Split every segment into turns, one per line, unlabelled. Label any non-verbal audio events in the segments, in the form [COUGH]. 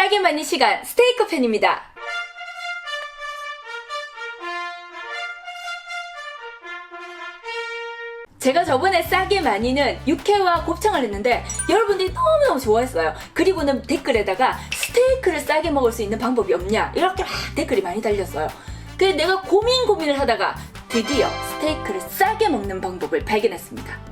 싸게 많이 시간 스테이크 편입니다. 제가 저번에 싸게 많이는 육회와 곱창을 했는데 여러분들이 너무너무 좋아했어요. 그리고는 댓글에다가 스테이크를 싸게 먹을 수 있는 방법이 없냐 이렇게 막 댓글이 많이 달렸어요. 그래서 내가 고민 고민을 하다가 드디어 스테이크를 싸게 먹는 방법을 발견했습니다.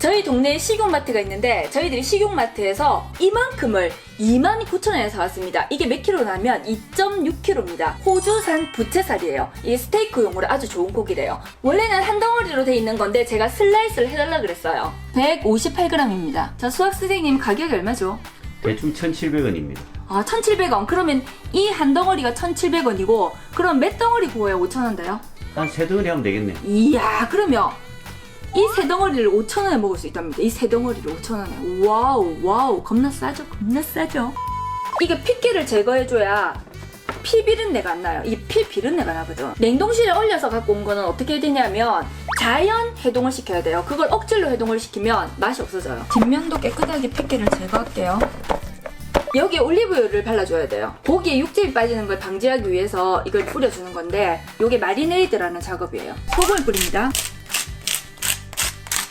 저희 동네에 식용마트가 있는데 저희들이 식용마트에서 이만큼을 29,000원에 사왔습니다. 이게 몇 킬로 나면 2.6kg입니다. 호주산 부채살이에요. 이게 스테이크용으로 아주 좋은 고기래요. 원래는 한 덩어리로 돼 있는 건데 제가 슬라이스를 해달라 그랬어요. 158g입니다. 자 수학 선생님 가격이 얼마죠?
대충 1,700원입니다.
아 1,700원. 그러면 이 한 덩어리가 1,700원이고 그럼 몇 덩어리 구워야 5,000원 돼요?
한 세 덩어리 하면 되겠네.
이야 그러면 이 세 덩어리를 5천 원에 먹을 수 있답니다. 이 세 덩어리를 5천 원에 와우 와우 겁나 싸죠 겁나 싸죠. 이게 핏기를 제거해줘야 피 비린내가 안 나요. 이 피 비린내가 나거든. 냉동실에 얼려서 갖고 온 거는 어떻게 해야 되냐면 자연 해동을 시켜야 돼요. 그걸 억지로 해동을 시키면 맛이 없어져요. 뒷면도 깨끗하게 핏기를 제거할게요. 여기에 올리브유를 발라줘야 돼요. 고기에 육즙이 빠지는 걸 방지하기 위해서 이걸 뿌려주는 건데 이게 마리네이드라는 작업이에요. 소금을 뿌립니다.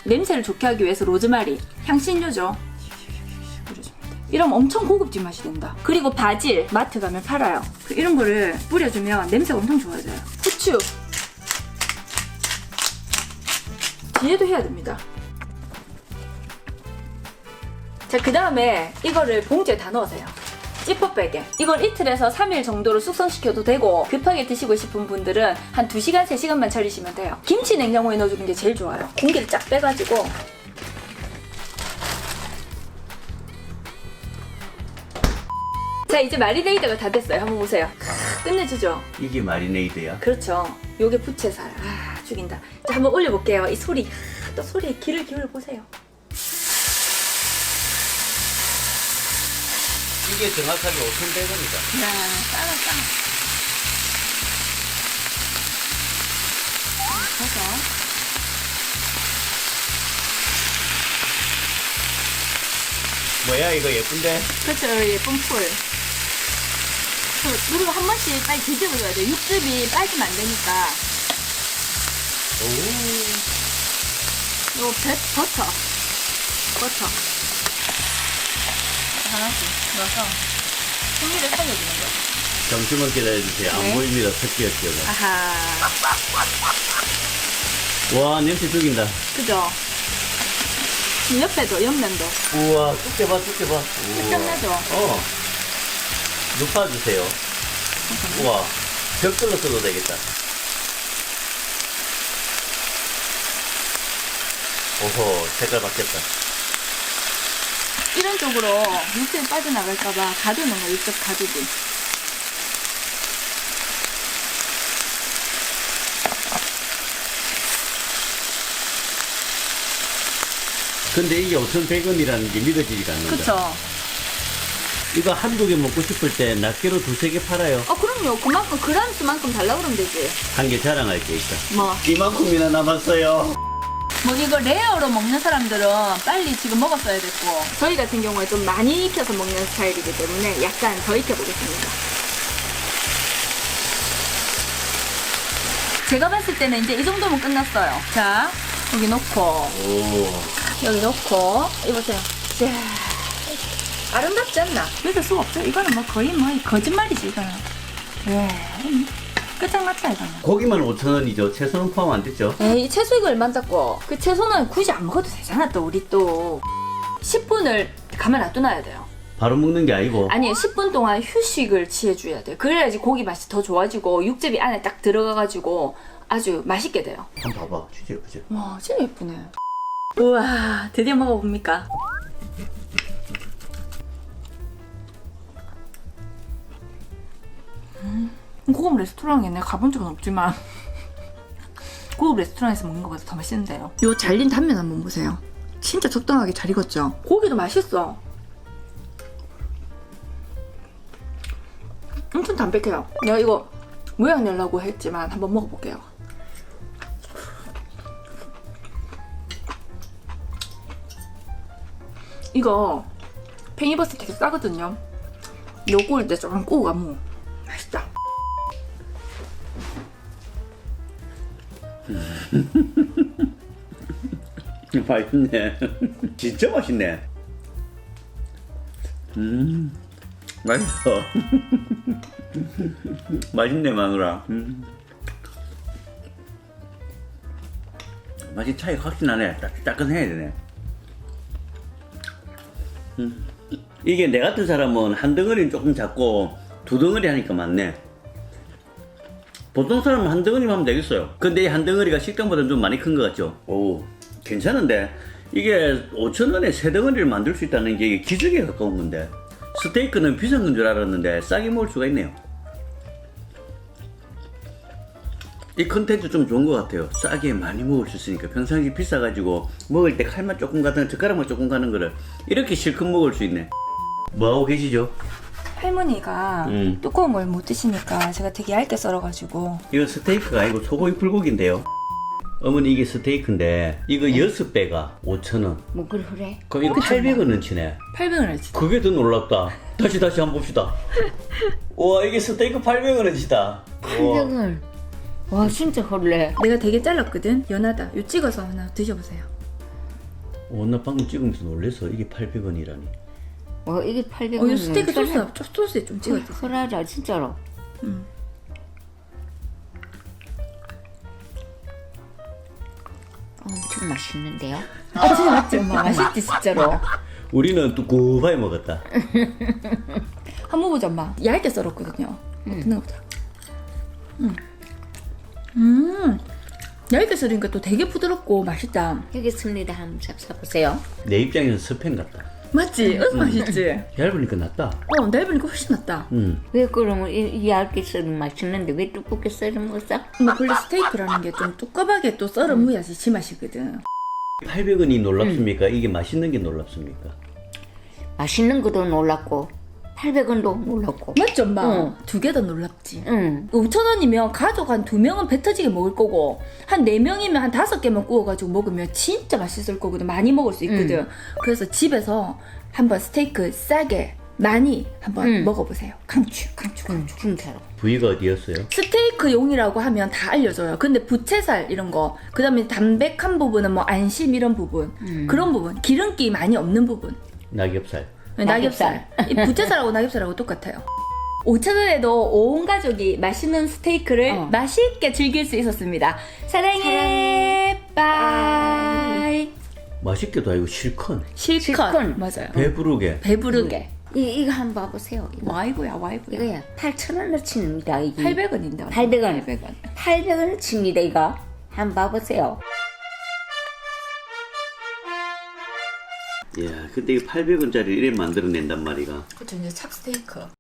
냄새를 좋게 하기 위해서 로즈마리, 향신료죠. 이러면 엄청 고급진 맛이 된다. 그리고 바질, 마트 가면 팔아요. 그 이런 거를 뿌려주면 냄새가 엄청 좋아져요. 후추. 뒤에도 해야 됩니다. 자, 그 다음에 이거를 봉지에 다 넣으세요. 지퍼백에. 이걸 이틀에서 3일 정도로 숙성시켜도 되고, 급하게 드시고 싶은 분들은 한 2시간, 3시간만 차리시면 돼요. 김치 냉장고에 넣어주는 게 제일 좋아요. 공기를 쫙 빼가지고. 자, 이제 마리네이드가 다 됐어요. 한번 보세요. 끝내주죠?
이게 마리네이드야.
그렇죠. 요게 부채살. 아, 죽인다. 자, 한번 올려볼게요. 이 소리. 아, 또 소리에 귀를 기울여 보세요.
이게 정확하게 5,100원이다.
야, 싸라, 싸. 버섯.
뭐야 이거 예쁜데?
그렇죠, 예쁜 풀. 그, 그리고 한 번씩 빨리 뒤집어줘야 돼요. 육즙이 빠지면 안 되니까.
오.
요 배, 버터. 버터. 하나씩 넣어서 풍미를 살려주는 거예요.
잠시만 기다려주세요. 안
네.
보입니다. 섞였죠.
아하.
와 냄새 죽인다.
그죠? 옆에도, 옆면도.
우와 뚝대 봐 뚝대 봐. 우와.
끝장나죠?
어. 눕혀주세요. 우와 벽돌로 써도 되겠다. 오호 색깔 바뀌었다.
이런 쪽으로 육즙이 빠져나갈까봐 가두는 거, 육즙 가두기.
근데 이게 5,100원이라는 게 믿어지지가 않는다.
그쵸?
이거 한두 개 먹고 싶을 때 낱개로 두세 개 팔아요.
아, 그럼요. 그만큼, 그람 수만큼 달라 그러면 되지.
한 개 자랑할 게 있다.
뭐.
이만큼이나 남았어요.
뭐 이거 레어로 먹는 사람들은 빨리 지금 먹었어야 됐고. 저희 같은 경우에 좀 많이 익혀서 먹는 스타일이기 때문에 약간 더 익혀보겠습니다. 제가 봤을 때는 이제 이 정도면 끝났어요. 자 여기 놓고.
오.
여기 놓고. 이보세요. 자 아름답지 않나? 믿을 수가 없죠. 이거는 뭐 거의 뭐 거짓말이지 이거는. 예 끝장났다 이거는
고기만 5,000원이죠. 채소는 포함 안 됐죠.
에이 채소 이거 얼마 잡고 그 채소는 굳이 안 먹어도 되잖아 또 우리 또 10분을 가만 놔둬놔야 돼요
바로 먹는 게 아니고.
아니 10분 동안 휴식을 취해줘야 돼요 그래야지 고기 맛이 더 좋아지고 육즙이 안에 딱 들어가가지고 아주 맛있게 돼요
한번 봐봐. 진짜 예쁘죠?
와 진짜 예쁘네 우와 드디어 먹어봅니까 고급 레스토랑에 내가 가본 적은 없지만 [LAUGHS] 고급 레스토랑에서 먹는 것보다 더 맛있는데요. 요 잘린 단면 한번 보세요. 진짜 적당하게 잘 익었죠? 고기도 맛있어. 엄청 담백해요. 내가 이거 왜안 내려고 했지만 한번 먹어볼게요. 이거 팽이버섯 되게 싸거든요. 요걸 이제 조금 구워 가면 맛있다. [LAUGHS]
맛있네. 진짜 맛있네. 음, 맛있어. [LAUGHS] 맛있네, 마누라. 음. 맛이 차이 확실히 나네. 따- 따끈해야 되네. 음. 이게 내 같은 사람은 한 덩어리는 조금 작고 두 덩어리 하니까 많네. 보통 사람은 한 덩어리만 하면 되겠어요. 근데 이 한 덩어리가 식당보다 좀 많이 큰 것 같죠? 오, 괜찮은데? 이게 5천원에 세 덩어리를 만들 수 있다는 게 기적에 가까운 건데. 스테이크는 비싼 건 줄 알았는데 싸게 먹을 수가 있네요. 이 컨텐츠 좀 좋은 것 같아요. 싸게 많이 먹을 수 있으니까 평상시 비싸가지고 먹을 때 칼만 조금 가든 젓가락만 조금 가는 거를 이렇게 실컷 먹을 수 있네. 뭐 하고 계시죠?
할머니가
음.
두꺼운 걸 못 드시니까 제가 되게 얇게 썰어가지고
이거 스테이크가 아니고 소고기 불고기인데요. 어머니 이게 스테이크인데 이거 여섯 배가 5천 원.
뭐 그래?
그럼 이거 800원은 치네.
800원을 지
그게 더 놀랍다. 다시 다시 한번 봅시다. 와 이게 스테이크 800원은 치다.
800원. 와 진짜 헐래.
내가 되게 잘랐거든. 연하다. 요 찍어서 하나 드셔보세요.
와나 방금 찍으면서 놀래서 이게 800원이라니.
와 이게 800원.
어, 요 스테이크 소스, 소스에 좀 찍어 드세요.
헐하자 진짜로.
음.
엄청 맛있는데요.
아, 진짜 맞지, 엄마? 맛있지, 진짜로.
우리는 두꺼하게 먹었다. [LAUGHS]
한번 보자, 엄마. 얇게 썰었거든요. 어떤 거 보자. 음. 음. 얇게 썰으니까 또 되게 부드럽고 맛있다.
여기 있습니다. 한번 잡숴보세요.
내 입장에서 스팸 같다.
맞지? 응, 맛있지?
얇으니까 낫다.
어, 넓으니까 훨씬 낫다.
음.
왜 그러면 이, 이 얇게 썰으면 맛있는데 왜 두껍게 썰은 거죠?
근데 원래 스테이크라는 게 좀 두꺼하게 또 썰어 무야지 지맛이거든.
800원이 놀랍습니까? 이게 맛있는 게 놀랍습니까?
맛있는 것도 놀랐고 800원 도 놀랐고.
맞죠, 엄마?
응.
두개 더 놀랍지.
응.
5천 원이면 가족 한 두 명은 배 터지게 먹을 거고 한 네 명이면 한 다섯 개만 구워가지고 먹으면 진짜 맛있을 거거든 많이 먹을 수 있거든 그래서 집에서 한번 스테이크 싸게 많이 한번
음.
먹어보세요 강추 강추
응 진짜로.
부위가 어디였어요?
스테이크 용이라고 하면 다 알려줘요 근데 부채살 이런 거 그 다음에 담백한 부분은 뭐 안심 이런 부분
음.
그런 부분 기름기 많이 없는 부분
낙엽살.
낙엽살. 이 부채살하고 낙엽살하고 똑같아요. 5,000원에도 온 가족이 맛있는 스테이크를
어.
맛있게 즐길 수 있었습니다. 사랑해. 빠이.
맛있게도 아니고 실컷.
실컷.
실컷.
맞아요.
배부르게.
배부르게.
이, 이거 한번 봐보세요. 이거.
와이브야, 와이브야.
이거야 8,000원어치입니다. 이게.
800원인데.
800원.
800원.
800원어치입니다 이거. 한번 봐보세요.
야, 근데 이거 800원짜리 이래 만들어낸단 말이가.
그쵸, 이제 찹스테이크.